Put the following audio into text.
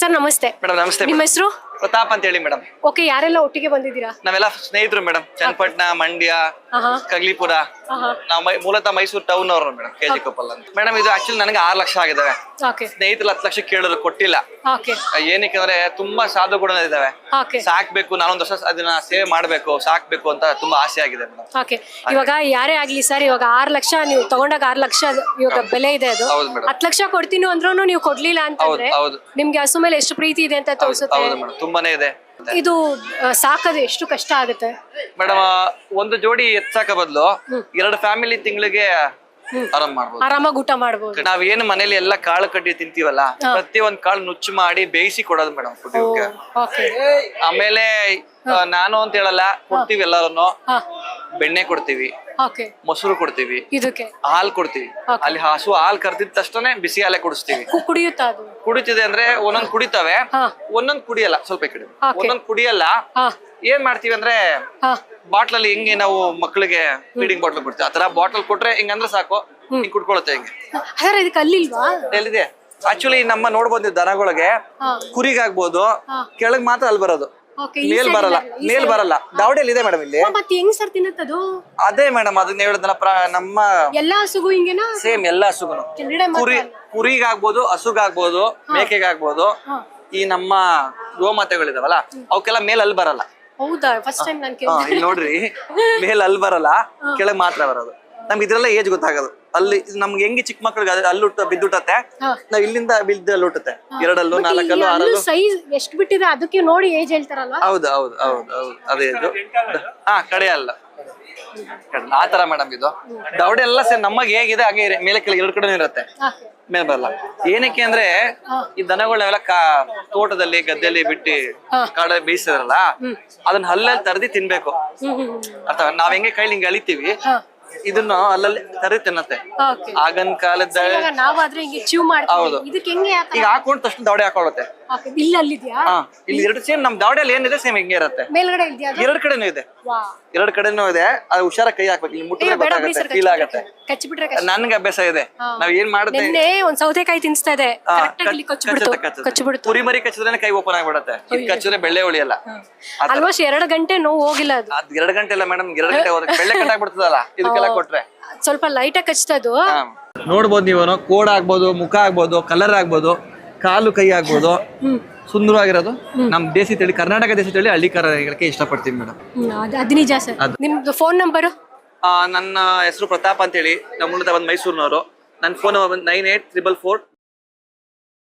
Sir ನಮಸ್ತೆ. Madam ನಮಸ್ತೆ ನಿಮ್ಮ ಹೆಸರು? ಪ್ರತಾಪ್ ಅಂತ ಹೇಳಿ ಮೇಡಮ್. ಓಕೆ ಯಾರೆಲ್ಲ ಒಟ್ಟಿಗೆ ಬಂದಿದ್ದೀರಾ? ನಾವೆಲ್ಲ ಸ್ನೇಹಿತರು ಮೇಡಮ್. ಚನ್ನಪಟ್ಟಣ ಮಂಡ್ಯ ಕಗ್ಲಿಪುರ. ನಾವು ಮೂಲತಃ ಮೈಸೂರು ಟೌನ್ ಅವರು ಮೇಡಮ್ ಕೆ ಜಿ ಕೊಪ್ಪಲ್ ಅಂತ. ಮೇಡಮ್ ಇದು ಆಕ್ಚುಲಿ ನನಗೆ ಆರು ಲಕ್ಷ ಆಗಿದ್ದಾವೆ ಓಕೆ ಸ್ನೇಹಿತರು ಹತ್ತು ಲಕ್ಷ ಕೇಳಿದ್ರು ಕೊಟ್ಟಿಲ್ಲ. ಏನಕ್ಕೆ ಅಂದ್ರೆ ತುಂಬಾ ಸಾಧು ಗುಣ ಇದಾವೆ ಸಾಕ್ಬೇಕು ನಾನೊಂದು ವರ್ಷ ಅದನ್ನ ಸೇವೆ ಮಾಡ್ಬೇಕು ಸಾಕ್ಬೇಕು ಅಂತ ತುಂಬಾ ಆಸೆ ಆಗಿದೆ ಮೇಡಮ್. ಓಕೆ ಇವಾಗ ಯಾರೇ ಆಗ್ಲಿ ಸರ್ ಇವಾಗ ಆರು ಲಕ್ಷ ನೀವು ತಗೊಂಡಾಗ ಆರು ಲಕ್ಷ ಇವಾಗ ಬೆಲೆ ಇದೆ ಅದು. ಹತ್ತು ಲಕ್ಷ ಕೊಡ್ತೀನಿ ಅಂದ್ರೂ ನೀವು ಕೊಡ್ಲಿಲ್ಲ ಅಂತ ನಿಮ್ಗೆ ಹಸು ಮೇಲೆ ಎಷ್ಟು ಪ್ರೀತಿ ಇದೆ ಅಂತ ತೋರಿಸುತ್ತೆ. ತುಂಬಾನೇ ಇದೆ. ಇದು ಸಾಕದು ಎಷ್ಟು ಕಷ್ಟ ಆಗುತ್ತೆ? ಮೇಡಮ್ ಒಂದು ಜೋಡಿ ಎತ್ಸಾಕ ಬದಲು ಎರಡು ಫ್ಯಾಮಿಲಿ ತಿಂಗಳಿಗೆ ಆರಾಮ್ ಮಾಡ್ಬೋದು. ಆರಾಮಾಗಿ ಊಟ ಮಾಡಬಹುದು ನಾವ್ ಏನ್ ಮನೇಲಿ ಎಲ್ಲ ಕಾಳು ಕಡ್ಡಿ ತಿಂತೀವಲ್ಲ ಪ್ರತಿ ಒಂದ್ ಕಾಳು ನುಚ್ಚು ಮಾಡಿ ಬೇಯಿಸಿ ಕೊಡೋದು ಮೇಡಮ್ ಕುಟುಂಬಕ್ಕೆ ಆಮೇಲೆ ನಾನು ಅಂತ ಹೇಳಲ್ಲ ಕೊಡ್ತೀವಿ ಎಲ್ಲರನ್ನು ಹಾ. ಬೆಣ್ಣೆ ಕೊಡ್ತೀವಿ ಓಕೆ ಮೊಸರು ಕೊಡ್ತೀವಿ ಇದಕ್ಕೆ? ಹಾಲ್ ಕೊಡ್ತೀವಿ. ಅಲ್ಲಿ ಹಸು ಹಾಲ್ ಕರ್ದಿದ ತಕ್ಷಣ ಬಿಸಿ ಹಾಲೆ ಕುಡಿಸ್ತೀವಿ. ಕು- ಕುಡಿಯುತ್ತಾ ಅದು? ಕುಡಿತಿದೆ ಅಂದ್ರೆ ಒಂದೊಂದ್ ಕುಡಿತವೆ ಒಂದೊಂದ್ ಕುಡಿಯಲ್ಲ ಸ್ವಲ್ಪ ಕಡೆ. ಒಂದೊಂದ್ ಕುಡಿಯಲ್ಲ ಏನ್ ಮಾಡ್ತೀವಿ ಅಂದ್ರೆ ಬಾಟ್ಲ್ ಅಲ್ಲಿ ಹೆಂಗೆ ನಾವು ಮಕ್ಕಳಿಗೆ ಫೀಡಿಂಗ್ ಬಾಟ್ಲ್ ಕೊಡ್ತೀವಿ. ಆತರ ಬಾಟಲ್ ಕೊಟ್ರೆ ಹಿಂಗಂದ್ರೆ ಸಾಕು ಹಿಂಗ್ ಕುಡ್ಕೊಳತ್ತೆ ಹಿಂಗೆ. ಸರ್ ಇದಕ್ಕೆ ಅಲ್ಲಿಲ್ವಾ? ಎಲ್ಲಿದೆ? ಆಕ್ಚುಲಿ ನಮ್ಮ ನೋಡ್ಬೋದು ದನಗಳಿಗೆ ಕುರಿಗಾಗ್ಬೋದು ಕೆಳಗ್ ಮಾತ್ರ ಅಲ್ಲಿ ಬರೋದು. ಮೇಲ್ ಬರಲ್ಲ ಮೇಲ್ ಬರಲ್ಲ. ದಾವಡಿಯಲ್ಲಿ ಇದೆ ಮೇಡಮ್ ಇಲ್ಲಿ. ಮತ್ತೆ ಹೆಂಗ್ ಸರ್ ತಿನ್ನತ್ತದು? ಅದೇ ಮೇಡಮ್ ಅದನ್ನ ಹೇಳಿದ್ನಲ್ಲ ಪ್ರ ನಮ್ಮ ಎಲ್ಲಾ ಹಸುಗು ಹಿಂಗೇನಾ? ಸೇಮ್ ಎಲ್ಲಾ ಕೆಳಗಡೆ ಕುರಿ ಕುರಿಗಾಗ್ಬೋದು ಹಸುಗಾಗ್ಬೋದು ಮೇಕೆಗಾಗ್ಬೋದು ಈ ನಮ್ಮ ಗೋಮಾತೆಗಳಿದಾವಲ್ಲ ಅವಕ್ಕೆಲ್ಲ ಮೇಲ್ ಅಲ್ಲಿ ಬರಲ್ಲ. ಹೌದಾ? ಫಸ್ಟ್ ಟೈಮ್ ನಾನು ನೋಡ್ರಿ ಮೇಲ್ ಅಲ್ಲಿ ಬರಲ್ಲ ಕೆಳಗ್ ಮಾತ್ರ ಬರೋದು. ನಮ್ಗೆ ಇದ್ರೆಲ್ಲ ಏಜ್ ಗೊತ್ತಾಗೋದು. ಅಲ್ಲಿ ನಮ್ಗೆ ಹೆಂಗೆ ಚಿಕ್ಕ ಮಕ್ಳಿಗೆ ಅದು ಅಲ್ಲಿ ಹುಟ್ಟ ಬಿದ್ದುಟ್ಟತ್ತೆ. ನಾವ್ ಇಲ್ಲಿಂದ ಬಿದ್ದು ಅಲ್ಲಿ ಹುಟ್ಟುತ್ತೆ. ಎರಡಲ್ಲೂ ನಾಲ್ಕಲ್ಲೂ ಆರಲ್ಲೂ. ಸೈಜ್ ಎಷ್ಟು ಬಿಟ್ಟಿದೆ ಅದಕ್ಕೆ ನೋಡಿ ಏಜ್ ಹೇಳ್ತಾರಲ್ವಾ? ಹೌದು ಹೌದು ಹೌದು ಹೌದು. ಅದೇ ಇದು. ಹಾ ಕಡೆ ಅಲ್ಲ. ಆತರ ಆ ತರ ಮೇಡಮ್ ಇದು. ದವಡೆ ಎಲ್ಲ ಸರ್ ನಮಗೆ ಹೇಗಿದೆ ಹಾಗೆ ಇರ- ಮೇಲೆ ಕೆಳಗೆ ಎರಡು ಕಡೆ ಇರುತ್ತೆ. ಮೇಲೆ ಬರಲ್ಲ. ಏನಕ್ಕೆ ಅಂದ್ರೆ ಈ ದನಗಳನ್ನೆಲ್ಲ ಕಾ ತೋಟದಲ್ಲಿ ಗದ್ದೆಯಲ್ಲಿ ಬಿಟ್ಟು ಕಾಡ ಬೇಯಿಸಿದ್ರಲ್ಲ ಅದನ್ನ ಹಲ್ಲಲ್ಲಿ ತರದಿ ತಿನ್ಬೇಕು. ಹ್ಮ್ ಹ್ಮ್ ಅರ್ಥ? ನಾವ್ ಹೆಂಗೆ ಕೈಲಿ ಹಿಂಗೆ ಅಳಿತೀವಿ ಇದನ್ನ ಅಲ್ಲಲ್ಲಿ ಕರಿ ತಿನ್ನತ್ತೆ ಆಗನ್ ಕಾಲದ ಇವಾಗ ನಾವಾದ್ರೆ ಹಿಂಗೆ ಚೀವ್ ಮಾಡ್ತೀವಿ. ಇದಕ್ಕೆ ಹೆಂಗೆ ಈಗ ಹಾಕೊಂಡ ತಕ್ಷಣ ದವಡೆ ಹಾಕೊಳ್ಳುತ್ತೆ. ಇಲ್ಲ ಅಲ್ಲಿದ್ಯಾ? ಹಾ ಇಲ್ಲಿ ಎರಡು ಸೇಮ್ ನಮ್ ದವಡೆಯಲ್ಲಿ ಏನಿದೆ ಸೇಮ್ ಹಿಂಗೆ ಇರುತ್ತೆ. ಮೇಲ್ಗಡೆ ಇದೆಯಾ ಅದು? ಎರಡ್ ಕಡೆನೂ ಇದೆ. ವಾ. ಎರಡ್ ಕಡೆನೂ ಇದೆ. ಅದು ಹುಷಾರ ಕೈ ಹಾಕ್ಬೇಕು. ಇಲ್ಲಿ ಮುಟ್ಟಿದ್ರೆ ಬೇಡ ಬಿಡಿ ಗೊತ್ತಾಗುತ್ತೆ ಸರ್ ಫೀಲ್ ಆಗತ್ತೆ. ನನ್ಗೆ ಅಭ್ಯಾಸ ಇದೆ. ನಾವ್ ಏನ್ ಮಾಡುತ್ತೆ? ನಿನ್ನೆ ಒಂದ್ ಸೌತೆಕಾಯಿ ತಿನ್ಸ್ತಾ ಇದೆ ಆ, ಕರೆಕ್ಟ್ ಆಗಿ ಕಚ್- ಕಚ್ಚುತ್ತೆ, ಕುರಿ ಮರಿ ಕಚ್ಚಿದ್ರೆ ಕೈ ಓಪನ್ ಆಗ್ಬಿಡತ್ತೆ. ಇದು ಕಚ್ಚಿದ್ರೆ ಬೆಳ್ಳೆ ಉಳಿಯಲ್ಲ. ಆಲ್ಮೋಸ್ಟ್ ಎರಡು ಗಂಟೆ ನೋವು ಹೋಗಿಲ್ಲ ಅದು. ಅದ್ ಎರಡ್ ಗಂಟೆ ಇಲ್ಲ ಮೇಡಮ್ ಎರಡ್ ಗಂಟೆ ಹೋದ್ರೆ ಬೆಳ್ಳೆ ಕಟ್ಟಾಗ್ಬಿಡ್ತದಲ್ಲ ಕೊಟ್ರೆ. ಸ್ವಲ್ಪ ಲೈಟ್ ಆಗಿ ಅದು ನೋಡ್ಬೋದು ನೀವು ಕೋಡ್ ಆಗ್ಬೋದು ಮುಖ ಆಗ್ಬೋದು ಕಲರ್ ಆಗ್ಬೋದು ಕಾಲು ಕೈ ಆಗ್ಬೋದು ಸುಂದರವಾಗಿರೋದು ನಮ್ ದೇಸಿ ತಳಿ ಕರ್ನಾಟಕ ದೇಸಿ ತಳಿ ಹಳ್ಳಿ ಕರಕ್ಕೆ ಇಷ್ಟಪಡ್ತೀವಿ ಮೇಡಮ್ ಅದು ನಿಜ ಸರ್. ನಿಮ್ದು ಫೋನ್ ನಂಬರ್ ನನ್ನ ಹೆಸರು ಪ್ರತಾಪ್ ಅಂತೇಳಿ. ನಮ್ಮ ಮೂಲದ ಬಂದ್ ಮೈಸೂರಿನವರು. ನನ್ನ phone number nine eight triple four